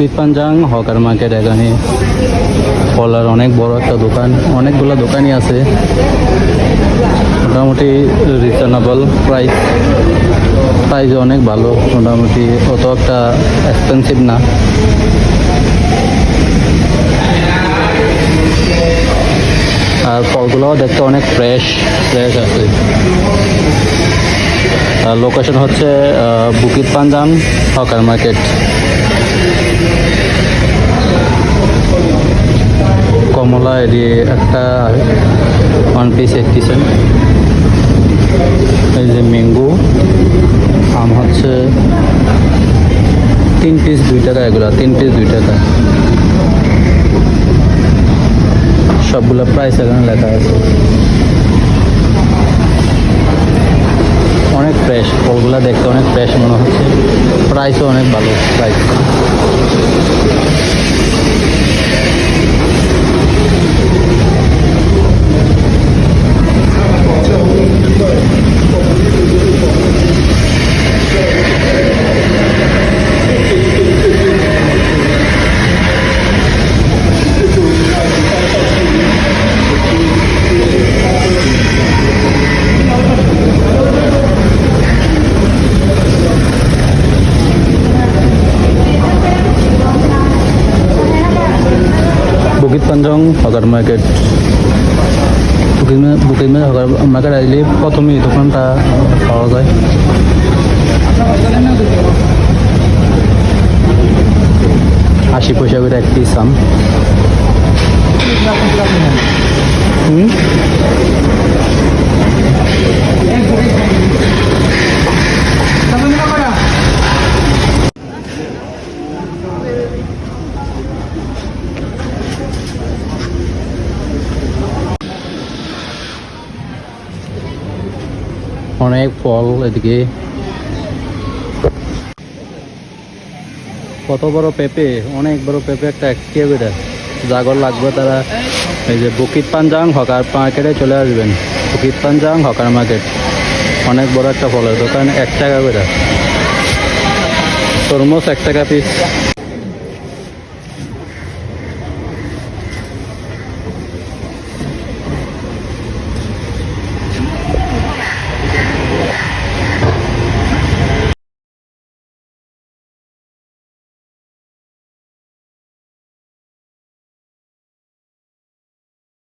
Bukit Panjang hawker market এখানে ফলার অনেক বড় একটা দোকান, অনেকগুলো দোকানই আছে। মোটামুটি রিজনেবল প্রাইস প্রাইস অনেক ভালো, মোটামুটি অত একটা এক্সপেন্সিভ না। আর ফলগুলোও দেখতে অনেক ফ্রেশ ফ্রেশ আছে। লোকেশন হচ্ছে বুকিত পাঞ্জাং হকার মার্কেট কমলা এদি একটা ওয়ান পিস এইটটি সেন্ট এই যে ম্যাঙ্গো আম হচ্ছে তিন পিস দুই টাকা এগুলো, তিন পিস দুই টাকা। সবগুলো প্রাইস এখানে লেখা আছে। অনেক ফ্রেশ ফলগুলো দেখতে অনেক ফ্রেশ মনে হচ্ছে। প্রাইসও অনেক ভালো price Bukit Panjang hawker market Bukit Bukit hawker market আসলে প্রথমে এই দোকানটা পাওয়া যায় আশি পয়সা করে এক পিস আম হুম অনেক ফল এদিকে। কত বড় পেঁপে, অনেক বড় পেঁপে একটা একটিয়া করে। জাগর লাগবে তারা। এই যে বুকিত পাঞ্জাং হকার মার্কেটে চলে আসবেন। Bukit Panjang hawker market. অনেক বড় একটা ফলের দোকান, এক টাকা করে। তরমুজ এক টাকা পিস